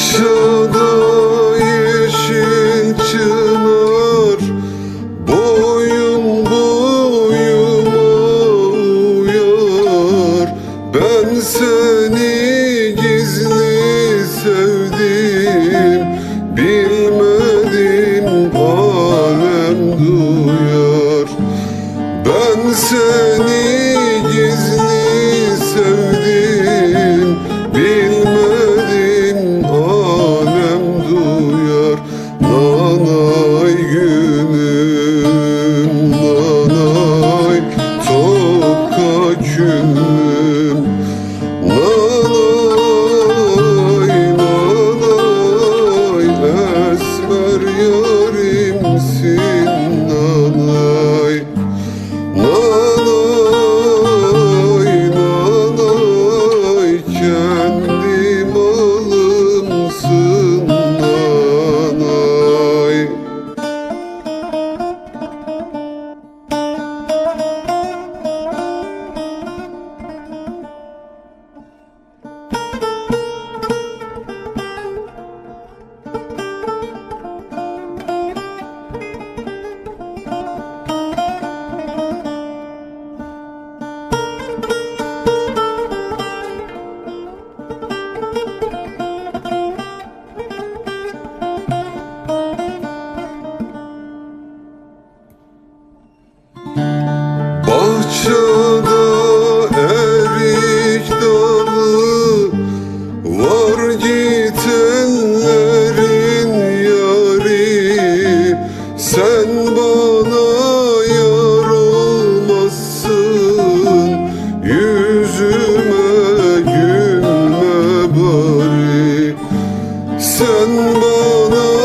Karşıda yeşil Boyun boyuma uyar Ben seni Sen bana